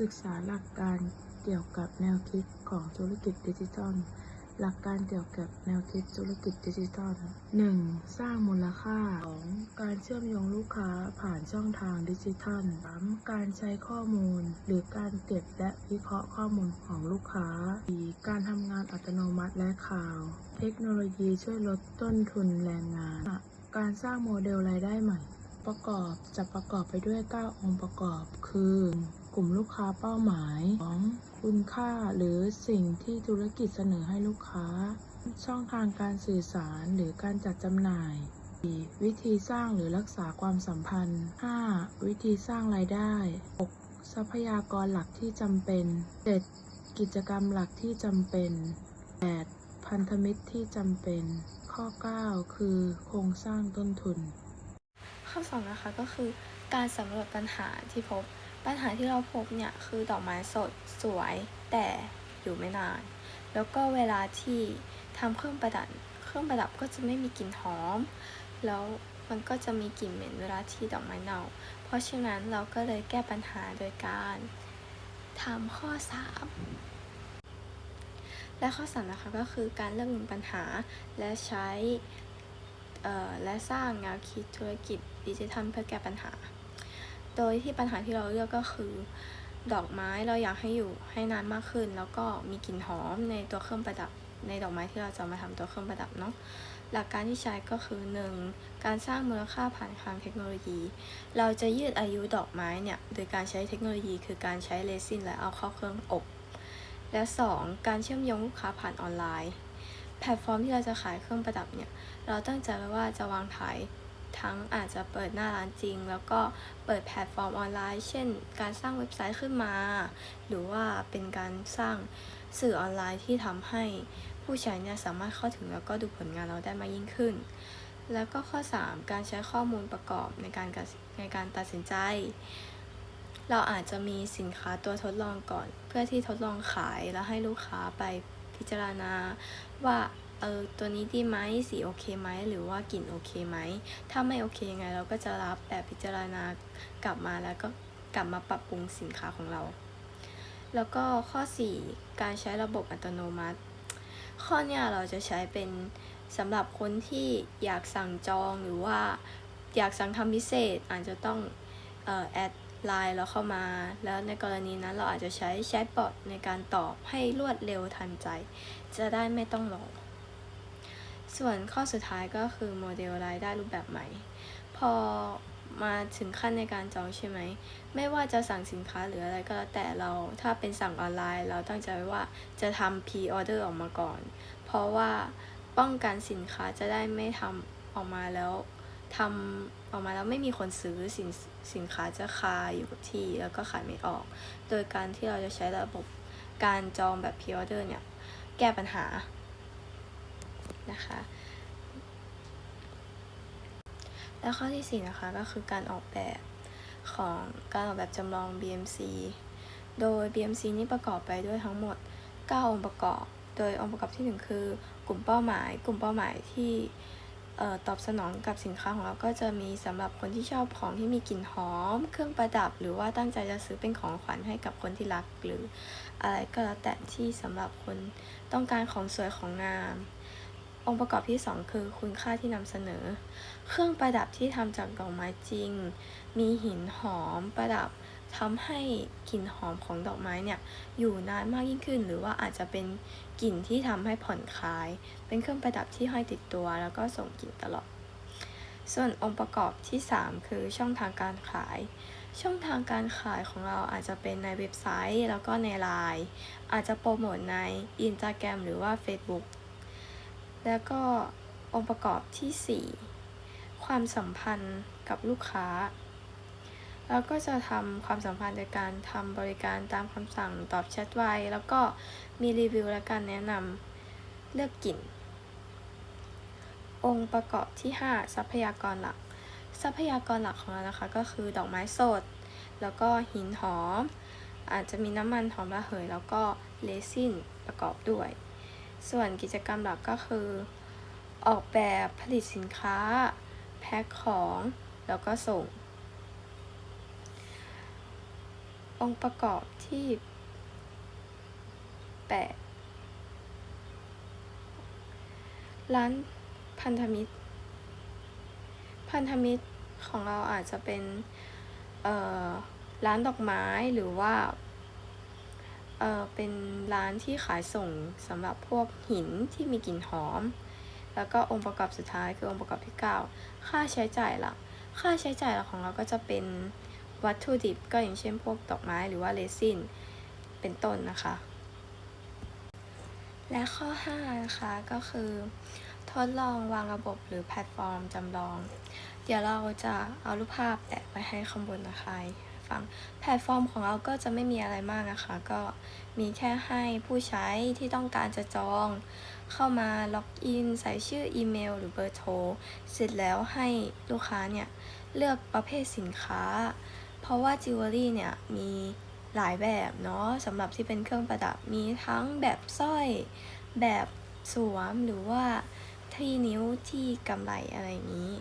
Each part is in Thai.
ศึกษาหลักการเกี่ยวกับแนวคิดของธุรกิจดิจิทัล หลักการเกี่ยวกับแนวคิดธุรกิจดิจิทัล 1. สร้างมูลค่า 2. การเชื่อมโยงลูกค้าผ่านช่องทางดิจิทัล 3. การใช้ข้อมูล หรือการเก็บและวิเคราะห์ข้อมูลของลูกค้า 4. การทำงานอัตโนมัติและข่าว เทคโนโลยีช่วยลดต้นทุนแรงงาน การสร้างโมเดลรายได้ใหม่ ประกอบจะประกอบไปด้วย 9 องค์ประกอบคือ กลุ่มลูกค้าเป้าหมาย 2. คุณค่าหรือสิ่งที่ธุรกิจเสนอให้ลูกค้า ช่องทางการสื่อสารหรือการจัดจำหน่าย 4. วิธีสร้างหรือรักษาความสัมพันธ์ 5. วิธีสร้างรายได้ 6. ทรัพยากรหลักที่จำเป็น 7. กิจกรรมหลักที่จำเป็น 8. พันธมิตรที่จำเป็น ข้อ 9 คือโครงสร้างต้นทุน ข้อสองนะคะก็คือการสำรวจปัญหาที่พบ ปัญหาที่เราพบเนี่ยคือดอกไม้สดสวยแต่อยู่ไม่นาน แล้วก็เวลาที่ทำเครื่องประดับเครื่องประดับก็จะไม่มีกลิ่นหอม แล้วมันก็จะมีกลิ่นเหม็นเวลาที่ดอกไม้เน่า เพราะฉะนั้นเราก็เลยแก้ปัญหาโดยการทำข้อ 3 และข้อสามนะคะก็คือการเลือกมุมปัญหาและใช้และสร้างแนวคิดธุรกิจดิจิทัลเพื่อแก้ปัญหา โดยที่ปัญหาที่เราเลือกก็คือดอกไม้เราอยากให้อยู่ให้นานมากขึ้น แล้วก็มีกลิ่นหอมในตัวเครื่องประดับ ในดอกไม้ที่เราจะมาทำตัวเครื่องประดับเนาะหลักการที่ใช้ก็คือ 1. การสร้างมูลค่าผ่านทางเทคโนโลยี เราจะยืดอายุดอกไม้เนี่ยโดยการใช้เทคโนโลยี คือการใช้เรซินและเอาเข้าเครื่องอบ และ 2. การเชื่อมโยงลูกค้าผ่านออนไลน์ แพลตฟอร์มที่เราจะขายเครื่องประดับเนี่ยเราตั้งใจไว้ว่าจะวางขาย ทั้งอาจจะเปิดหน้าร้านจริง แล้วก็เปิดแพลตฟอร์มออนไลน์ เช่น การสร้างเว็บไซต์ขึ้นมา หรือว่าเป็นการสร้างสื่อออนไลน์ที่ทำให้ผู้ใช้เนี่ยสามารถเข้าถึงแล้วก็ดูผลงานเราได้มากยิ่งขึ้น แล้วก็ข้อ 3 การใช้ข้อมูลประกอบในการในการตัดสินใจ เราอาจจะมีสินค้าตัวทดลองก่อน เพื่อที่ทดลองขายแล้วให้ลูกค้าไปพิจารณาว่า เออตัวนี้ดีไหมสีโอเคไหมหรือว่ากลิ่นโอเคไหมถ้าไม่โอเคยังไงเราก็จะรับแบบพิจารณากลับมาแล้วก็กลับมาปรับปรุงสินค้าของเรา แล้วก็ข้อ 4 การใช้ระบบอัตโนมัติ ข้อเนี้ยเราจะใช้เป็นสำหรับคนที่อยากสั่งจองหรือว่าอยากสั่งทำพิเศษอาจจะต้องเออแอดไลน์เราเข้ามา แล้วในกรณีนั้นเราอาจจะใช้แชทบอทในการตอบให้รวดเร็วทันใจ จะได้ไม่ต้องรอ ส่วนข้อสุดท้ายก็คือโมเดลรายได้รูปแบบใหม่ พอมาถึงขั้นในการจองใช่ไหม ไม่ว่าจะสั่งสินค้าหรืออะไรก็แล้วแต่เราถ้าเป็นสั่งออนไลน์ เราตั้งใจไว้ว่าจะทำ pre order ออกมาก่อน เพราะว่าป้องกันสินค้าจะได้ไม่ทำออกมาแล้วทำออกมาแล้วไม่มีคนซื้อสินสินค้าจะคาอยู่กับที่แล้วก็ขายไม่ออก โดยการที่เราจะใช้ระบบการจองแบบ pre order เนี่ย แก้ปัญหา นะคะ แล้วข้อที่ 4 นะคะก็คือการออกแบบของการออกแบบจำลอง BMC โดย BMC นี้ประกอบไปด้วยทั้งหมด 9 องค์ประกอบ โดยองค์ประกอบที่ 1 คือกลุ่มเป้าหมาย กลุ่มเป้าหมายที่ตอบสนองกับสินค้าของเราก็จะมีสำหรับคนที่ชอบของที่มีกลิ่นหอม เครื่องประดับ หรือว่าตั้งใจจะซื้อเป็นของขวัญให้กับคนที่รัก หรืออะไรก็แล้วแต่ที่สำหรับคนต้องการของสวยของงาม องค์ประกอบที่ 2 คือคุณค่าที่นำเสนอ เครื่องประดับที่ทำจากดอกไม้จริง มีหินหอมประดับทำให้กลิ่นหอมของดอกไม้เนี่ยอยู่นานมากยิ่งขึ้น หรือว่าอาจจะเป็นกลิ่นที่ทำให้ผ่อนคลาย เป็นเครื่องประดับที่ห้อยติดตัว แล้วก็ส่งกลิ่นตลอด ส่วนองค์ประกอบที่ 3 คือช่องทางการขาย ช่องทางการขายของเราอาจจะเป็นในเว็บไซต์ แล้วก็ในไลน์อาจจะโปรโมทใน Instagram หรือว่า Facebook แล้วก็องค์ประกอบทีสี่ 4 ความสัมพันธ์กับลูกค้าแล้วก็จะทำความสัมพันธ์โดยการทำบริการตามคำสั่งตอบแชทไวแล้วก็มีรีวิวและการแนะนำเลือกกลิ่น องค์ประกอบที่ 5 ทรัพยากรหลัก ทรัพยากรหลักของเรานะคะ ก็คือดอกไม้สด แล้วก็หินหอม อาจจะมีน้ำมันหอมระเหย แล้วก็เรซินประกอบด้วย ส่วนกิจกรรมหลักก็คือ ออกแบบผลิตสินค้า แพ็คของ แล้วก็ส่ง องค์ประกอบที่ 8 ร้านพันธมิตร พันธมิตรของเราอาจจะเป็นเออร้านดอกไม้หรือว่า เอ่อเป็นร้านที่ขายส่งสำหรับพวกหินที่มีกลิ่นหอม แล้วก็องค์ประกอบสุดท้ายคือองค์ประกอบที่ 9 ค่าใช้จ่ายหลักค่าใช้จ่ายหลักของเราก็จะเป็นวัตถุดิบก็อย่างเช่นพวกดอกไม้หรือว่าเรซินเป็นต้นนะคะ และข้อ 5 นะคะก็คือ ทดลองวางระบบหรือแพลตฟอร์มจำลอง เดี๋ยวเราจะเอารูปภาพแปะไว้ให้ข้างบนนะคะ ฟัง แพลตฟอร์มของเราก็จะไม่มีอะไรมากนะคะ ก็มีแค่ให้ผู้ใช้ที่ต้องการจะจอง เข้ามาล็อกอิน ใส่ชื่ออีเมล หรือเบอร์โทร เสร็จแล้วให้ลูกค้าเนี่ย เลือกประเภทสินค้า เพราะว่าจิวเวลรี่เนี่ย มีหลายแบบเนาะสำหรับที่เป็นเครื่องประดับมีทั้งแบบสร้อย แบบสวมหรือว่าที่นิ้วที่กำไรอะไรอย่างนี้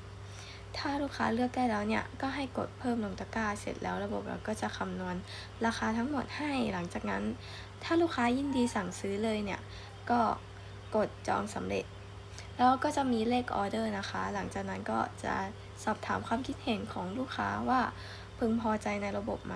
ถ้าลูกค้าเลือกได้แล้วเนี่ย ก็ให้กดเพิ่มลงตะกร้าเสร็จแล้วระบบเราก็จะคำนวณราคาทั้งหมดให้หลังจากนั้น ถ้าลูกค้ายินดีสั่งซื้อเลยเนี่ย ก็กดจองสำเร็จ แล้วก็จะมีเลขออเดอร์นะคะ หลังจากนั้นก็จะสอบถามความคิดเห็นของลูกค้าว่าพึงพอใจในระบบไหม